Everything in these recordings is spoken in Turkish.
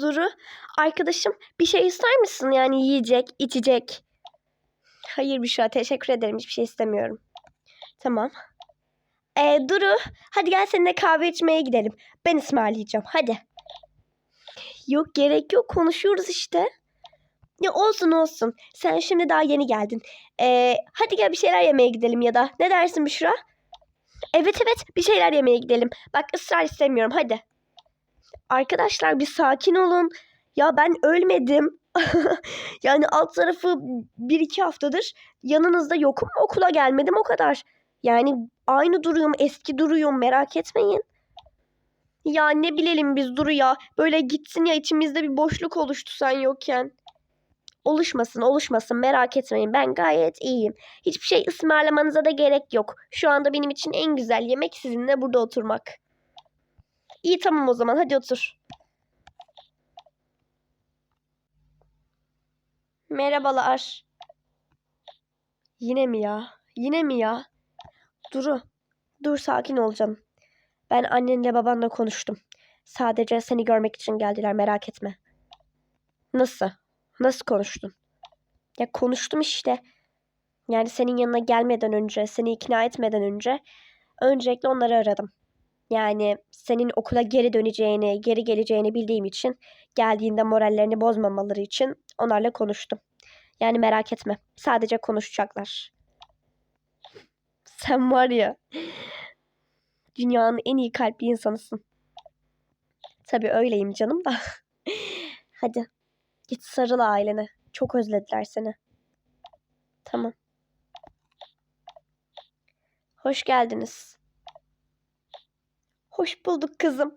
Duru, arkadaşım bir şey ister misin? Yani yiyecek, içecek. Hayır Büşra, teşekkür ederim. Hiçbir şey istemiyorum. Tamam. Ee, Duru, hadi gel seninle kahve içmeye gidelim. Ben ısmarlayacağım, hadi. Yok gerek yok, konuşuyoruz işte. Ya olsun olsun. Sen şimdi daha yeni geldin. Ee, hadi gel bir şeyler yemeye gidelim ya da. Ne dersin Büşra? Evet evet bir şeyler yemeye gidelim. Bak ısrar istemiyorum hadi. Arkadaşlar bir sakin olun. Ya ben ölmedim. yani alt tarafı bir iki haftadır yanınızda yokum okula gelmedim o kadar. Yani aynı duruyorum eski duruyorum merak etmeyin. Ya ne bilelim biz Duru ya. Böyle gitsin ya içimizde bir boşluk oluştu sen yokken. Oluşmasın oluşmasın merak etmeyin ben gayet iyiyim. Hiçbir şey ısmarlamanıza da gerek yok. Şu anda benim için en güzel yemek sizinle burada oturmak. İyi tamam o zaman hadi otur. Merhabalar. Yine mi ya? Yine mi ya? Duru. Dur sakin ol canım. Ben annenle babanla konuştum. Sadece seni görmek için geldiler merak etme. Nasıl? Nasıl konuştun? Ya konuştum işte. Yani senin yanına gelmeden önce, seni ikna etmeden önce öncelikle onları aradım. Yani senin okula geri döneceğini, geri geleceğini bildiğim için geldiğinde morallerini bozmamaları için onlarla konuştum. Yani merak etme. Sadece konuşacaklar. Sen var ya dünyanın en iyi kalpli insanısın. Tabii öyleyim canım da. Hadi git sarıl ailene. Çok özlediler seni. Tamam. Hoş geldiniz. Hoş bulduk kızım.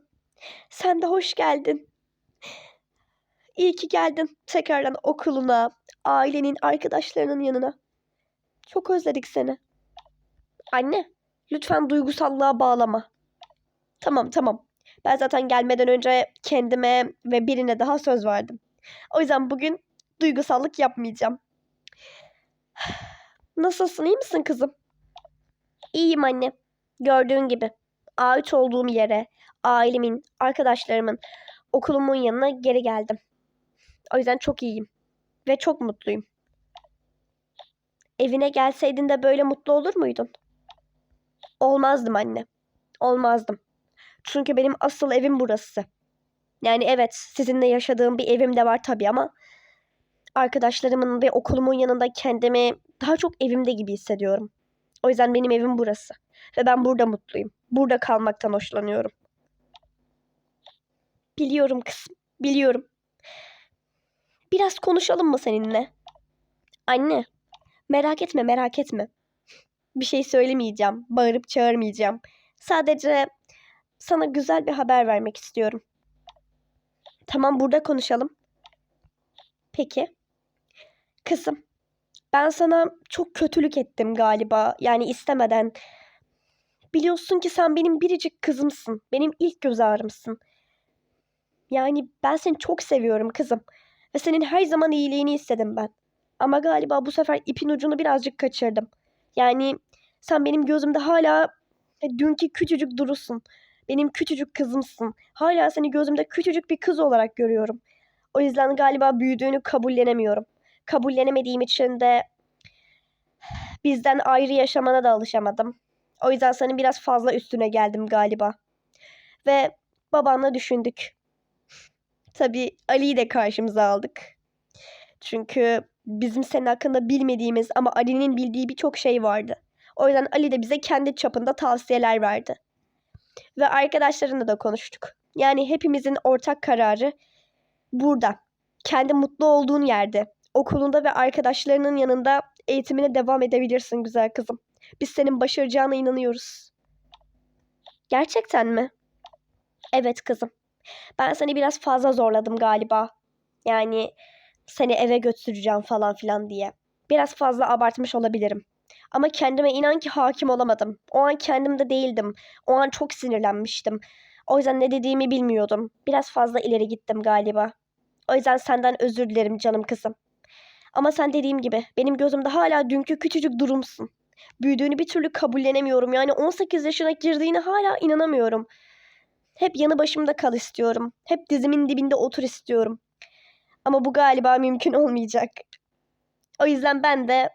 Sen de hoş geldin. İyi ki geldin tekrardan okuluna, ailenin, arkadaşlarının yanına. Çok özledik seni. Anne, lütfen duygusallığa bağlama. Tamam, tamam. Ben zaten gelmeden önce kendime ve birine daha söz verdim. O yüzden bugün duygusallık yapmayacağım. Nasılsın, iyi misin kızım? İyiyim anne. Gördüğün gibi ait olduğum yere, ailemin, arkadaşlarımın, okulumun yanına geri geldim. O yüzden çok iyiyim ve çok mutluyum. Evine gelseydin de böyle mutlu olur muydun? Olmazdım anne. Olmazdım. Çünkü benim asıl evim burası. Yani evet sizinle yaşadığım bir evim de var tabii ama arkadaşlarımın ve okulumun yanında kendimi daha çok evimde gibi hissediyorum. O yüzden benim evim burası. Ve ben burada mutluyum. Burada kalmaktan hoşlanıyorum. Biliyorum kızım. Biliyorum. Biraz konuşalım mı seninle? Anne. Merak etme merak etme. Bir şey söylemeyeceğim. Bağırıp çağırmayacağım. Sadece sana güzel bir haber vermek istiyorum. Tamam burada konuşalım. Peki. Kızım. Ben sana çok kötülük ettim galiba. Yani istemeden. Biliyorsun ki sen benim biricik kızımsın. Benim ilk göz ağrımsın. Yani ben seni çok seviyorum kızım. Ve senin her zaman iyiliğini istedim ben. Ama galiba bu sefer ipin ucunu birazcık kaçırdım. Yani sen benim gözümde hala e, dünkü küçücük durusun. Benim küçücük kızımsın. Hala seni gözümde küçücük bir kız olarak görüyorum. O yüzden galiba büyüdüğünü kabullenemiyorum. Kabullenemediğim için de bizden ayrı yaşamana da alışamadım. O yüzden senin biraz fazla üstüne geldim galiba. Ve babanla düşündük. Tabii Ali'yi de karşımıza aldık. Çünkü bizim senin hakkında bilmediğimiz ama Ali'nin bildiği birçok şey vardı. O yüzden Ali de bize kendi çapında tavsiyeler verdi. Ve arkadaşlarınla da konuştuk. Yani hepimizin ortak kararı burada. Kendi mutlu olduğun yerde, okulunda ve arkadaşlarının yanında eğitimine devam edebilirsin güzel kızım. Biz senin başaracağına inanıyoruz. Gerçekten mi? Evet kızım. Ben seni biraz fazla zorladım galiba. Yani seni eve götüreceğim falan filan diye. Biraz fazla abartmış olabilirim. Ama kendime inan ki hakim olamadım. O an kendimde değildim. O an çok sinirlenmiştim. O yüzden ne dediğimi bilmiyordum. Biraz fazla ileri gittim galiba. O yüzden senden özür dilerim canım kızım. Ama sen dediğim gibi benim gözümde hala dünkü küçücük durumsun. Büyüdüğünü bir türlü kabullenemiyorum. Yani 18 yaşına girdiğine hala inanamıyorum. Hep yanı başımda kal istiyorum. Hep dizimin dibinde otur istiyorum. Ama bu galiba mümkün olmayacak. O yüzden ben de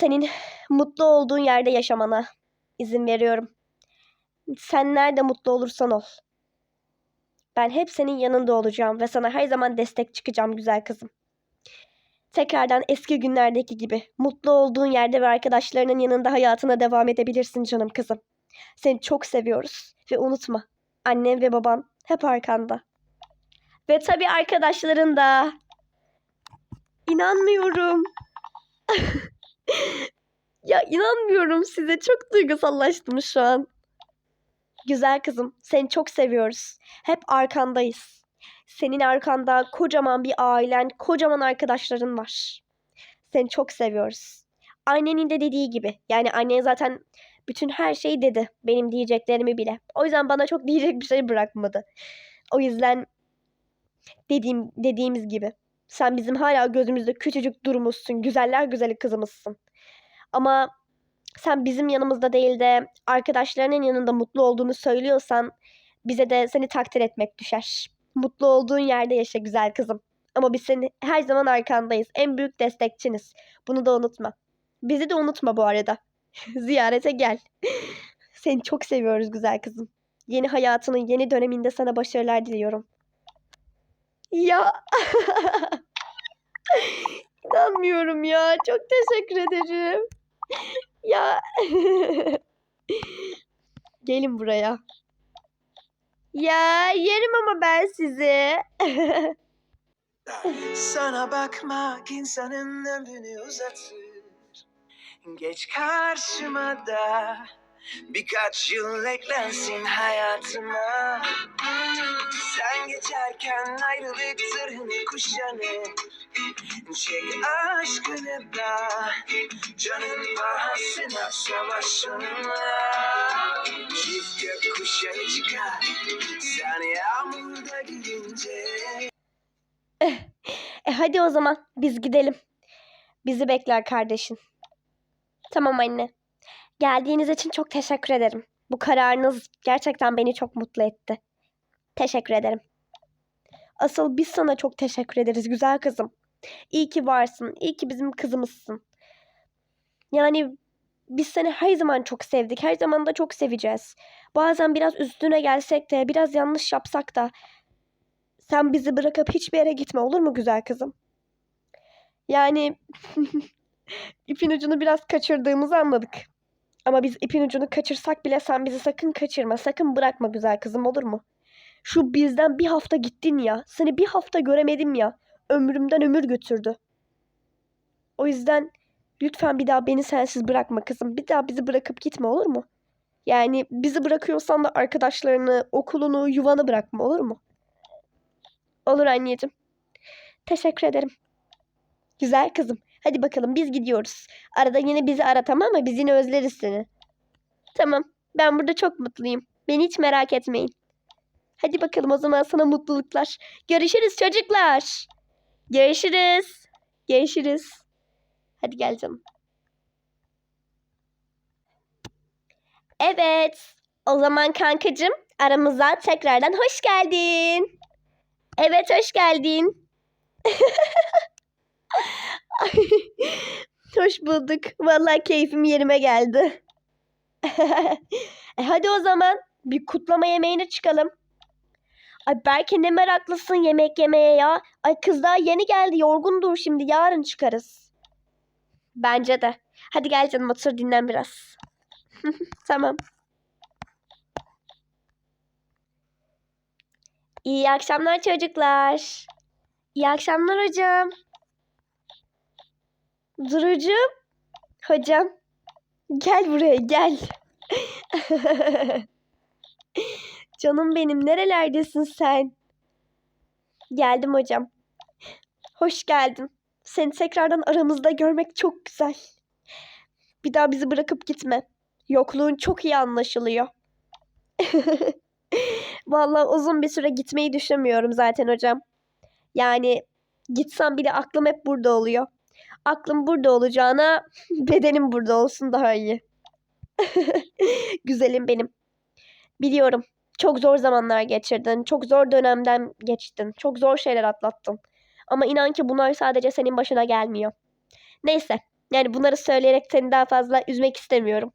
senin mutlu olduğun yerde yaşamana izin veriyorum. Sen nerede mutlu olursan ol. Ben hep senin yanında olacağım ve sana her zaman destek çıkacağım güzel kızım. Tekrardan eski günlerdeki gibi mutlu olduğun yerde ve arkadaşlarının yanında hayatına devam edebilirsin canım kızım. Seni çok seviyoruz ve unutma annen ve baban hep arkanda. Ve tabii arkadaşların da. İnanmıyorum. ya inanmıyorum size çok duygusallaştım şu an. Güzel kızım, seni çok seviyoruz. Hep arkandayız. Senin arkanda kocaman bir ailen, kocaman arkadaşların var. Seni çok seviyoruz. Annenin de dediği gibi. Yani annen zaten bütün her şeyi dedi. Benim diyeceklerimi bile. O yüzden bana çok diyecek bir şey bırakmadı. O yüzden dediğim dediğimiz gibi. Sen bizim hala gözümüzde küçücük durumuzsun. Güzeller güzeli kızımızsın. Ama sen bizim yanımızda değil de arkadaşlarının yanında mutlu olduğunu söylüyorsan bize de seni takdir etmek düşer. Mutlu olduğun yerde yaşa güzel kızım. Ama biz senin her zaman arkandayız. En büyük destekçiniz. Bunu da unutma. Bizi de unutma bu arada. Ziyarete gel. Seni çok seviyoruz güzel kızım. Yeni hayatının yeni döneminde sana başarılar diliyorum. Ya. İnanmıyorum ya. Çok teşekkür ederim. Ya. Gelin buraya. Ya yerim ama ben sizi. Sana bakmak insanın ömrünü uzatır. Geç karşıma da birkaç yıl eklensin hayatıma. Sen geçerken ayrılık zırhını kuşanı. Çek aşkını da canın pahasına savaş onunla. Çift gökkuşağı çıkar sen yağmurda gülünce. E hadi o zaman biz gidelim. Bizi bekler kardeşin. Tamam anne. Geldiğiniz için çok teşekkür ederim. Bu kararınız gerçekten beni çok mutlu etti. Teşekkür ederim. Asıl biz sana çok teşekkür ederiz güzel kızım. İyi ki varsın. İyi ki bizim kızımızsın. Yani biz seni her zaman çok sevdik. Her zaman da çok seveceğiz. Bazen biraz üstüne gelsek de, biraz yanlış yapsak da sen bizi bırakıp hiçbir yere gitme olur mu güzel kızım? Yani ipin ucunu biraz kaçırdığımızı anladık. Ama biz ipin ucunu kaçırsak bile sen bizi sakın kaçırma. Sakın bırakma güzel kızım olur mu? Şu bizden bir hafta gittin ya. Seni bir hafta göremedim ya. Ömrümden ömür götürdü. O yüzden lütfen bir daha beni sensiz bırakma kızım. Bir daha bizi bırakıp gitme olur mu? Yani bizi bırakıyorsan da arkadaşlarını, okulunu, yuvanı bırakma olur mu? Olur anneciğim. Teşekkür ederim. Güzel kızım. Hadi bakalım biz gidiyoruz. Arada yine bizi ara tamam mı? Biz yine özleriz seni. Tamam. Ben burada çok mutluyum. Beni hiç merak etmeyin. Hadi bakalım o zaman sana mutluluklar. Görüşürüz çocuklar. Görüşürüz. Görüşürüz. Hadi gel. Evet. O zaman kankacığım aramıza tekrardan hoş geldin. Evet hoş geldin. Hoş bulduk. Vallahi keyfim yerime geldi. e hadi o zaman bir kutlama yemeğine çıkalım. Ay belki ne meraklısın yemek yemeye ya. Ay kız daha yeni geldi yorgundur şimdi yarın çıkarız. Bence de. Hadi gel canım otur dinlen biraz. tamam. İyi akşamlar çocuklar. İyi akşamlar hocam. Durucuğum. Hocam. Gel buraya gel. Canım benim nerelerdesin sen? Geldim hocam. Hoş geldin. Seni tekrardan aramızda görmek çok güzel. Bir daha bizi bırakıp gitme. Yokluğun çok iyi anlaşılıyor. Vallahi uzun bir süre gitmeyi düşünmüyorum zaten hocam. Yani gitsem bile aklım hep burada oluyor. Aklım burada olacağına bedenim burada olsun daha iyi. Güzelim benim. Biliyorum. Çok zor zamanlar geçirdin. Çok zor dönemden geçtin. Çok zor şeyler atlattın. Ama inan ki bunlar sadece senin başına gelmiyor. Neyse. Yani bunları söyleyerek seni daha fazla üzmek istemiyorum.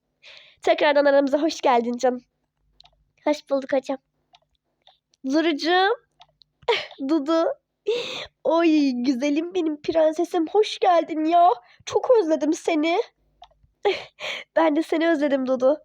Tekrardan aramıza hoş geldin canım. Hoş bulduk hocam. Durucuğum. Dudu. Oy güzelim benim prensesim. Hoş geldin ya. Çok özledim seni. ben de seni özledim Dudu.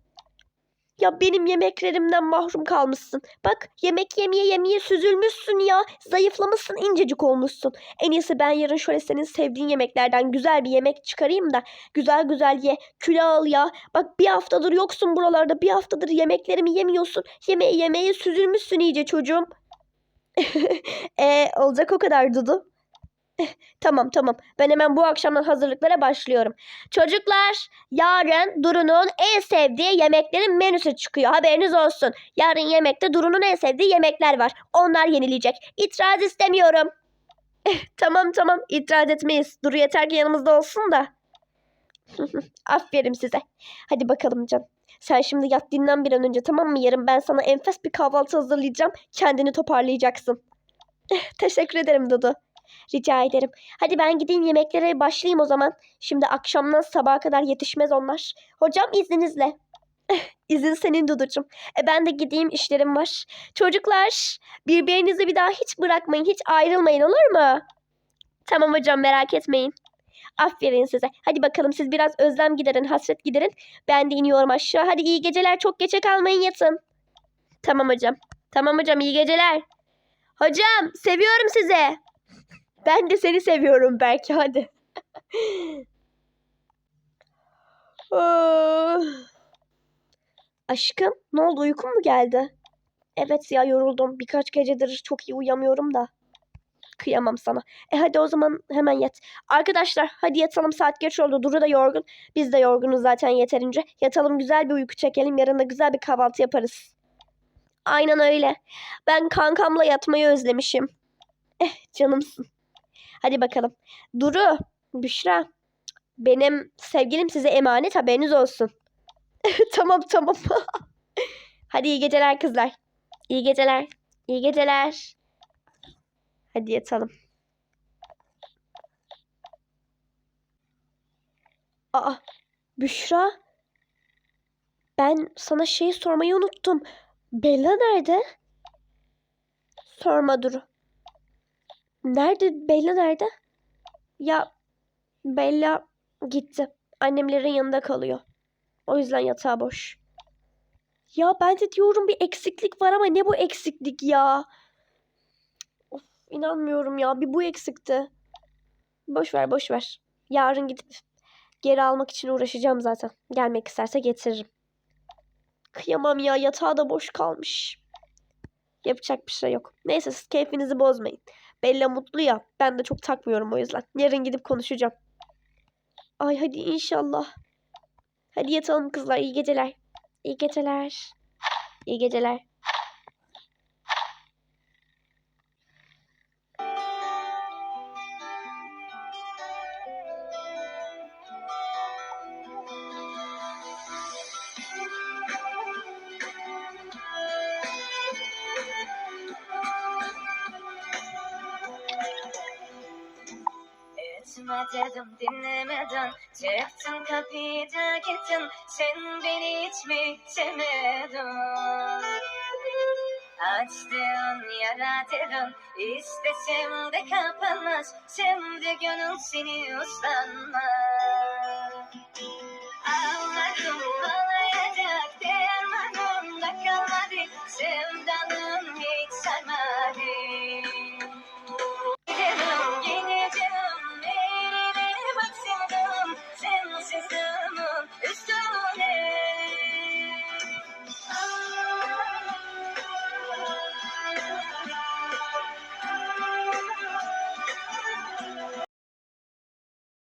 Ya benim yemeklerimden mahrum kalmışsın. Bak yemek yemeye yemeye süzülmüşsün ya. Zayıflamışsın incecik olmuşsun. En iyisi ben yarın şöyle senin sevdiğin yemeklerden güzel bir yemek çıkarayım da güzel güzel ye. Kilo al ya. Bak bir haftadır yoksun buralarda. Bir haftadır yemeklerimi yemiyorsun. Yemeğe yemeye süzülmüşsün iyice çocuğum. e olacak o kadar Dudu. Tamam tamam. Ben hemen bu akşamdan hazırlıklara başlıyorum. Çocuklar yarın Duru'nun en sevdiği yemeklerin menüsü çıkıyor. Haberiniz olsun. Yarın yemekte Duru'nun en sevdiği yemekler var. Onlar yenilecek. İtiraz istemiyorum. tamam tamam itiraz etmeyiz. Duru yeter ki yanımızda olsun da. Aferin size. Hadi bakalım canım. Sen şimdi yat dinlen bir an önce tamam mı? Yarın ben sana enfes bir kahvaltı hazırlayacağım. Kendini toparlayacaksın. Teşekkür ederim Dudu. Rica ederim. Hadi ben gideyim yemeklere başlayayım o zaman. Şimdi akşamdan sabaha kadar yetişmez onlar. Hocam izninizle. İzin senin Duducuğum. E ben de gideyim işlerim var. Çocuklar birbirinizi bir daha hiç bırakmayın. Hiç ayrılmayın olur mu? Tamam hocam merak etmeyin. Aferin size. Hadi bakalım siz biraz özlem giderin, hasret giderin. Ben de iniyorum aşağı. Hadi iyi geceler. Çok geçe kalmayın yatın. Tamam hocam. Tamam hocam iyi geceler. Hocam seviyorum sizi. Ben de seni seviyorum belki hadi. Aşkım ne oldu uykun mu geldi? Evet ya yoruldum. Birkaç gecedir çok iyi uyamıyorum da. Kıyamam sana. E hadi o zaman hemen yat. Arkadaşlar hadi yatalım saat geç oldu. Duru da yorgun. Biz de yorgunuz zaten yeterince. Yatalım güzel bir uyku çekelim. Yarın da güzel bir kahvaltı yaparız. Aynen öyle. Ben kankamla yatmayı özlemişim. Eh canımsın. Hadi bakalım. Duru, Büşra. Benim sevgilim size emanet haberiniz olsun. tamam tamam. Hadi iyi geceler kızlar. İyi geceler. İyi geceler. Hadi yatalım. Aa, Büşra. Ben sana şey sormayı unuttum. Bella nerede? Sorma Duru. Nerede? Bella nerede? Ya Bella gitti. Annemlerin yanında kalıyor. O yüzden yatağı boş. Ya ben de diyorum bir eksiklik var ama ne bu eksiklik ya? Of inanmıyorum ya. Bir bu eksikti. Boş ver boş ver. Yarın gidip geri almak için uğraşacağım zaten. Gelmek isterse getiririm. Kıyamam ya yatağı da boş kalmış. Yapacak bir şey yok. Neyse siz keyfinizi bozmayın. Bella mutlu ya. Ben de çok takmıyorum o yüzden. Yarın gidip konuşacağım. Ay hadi inşallah. Hadi yatalım kızlar. İyi geceler. İyi geceler. İyi geceler. Etme dedim dinlemeden Çıktın kapıyı da gittin Sen beni hiç mi sevmedin Açtığın yara dedin İstesem de kapanmaz. Sen de gönül seni uslanmaz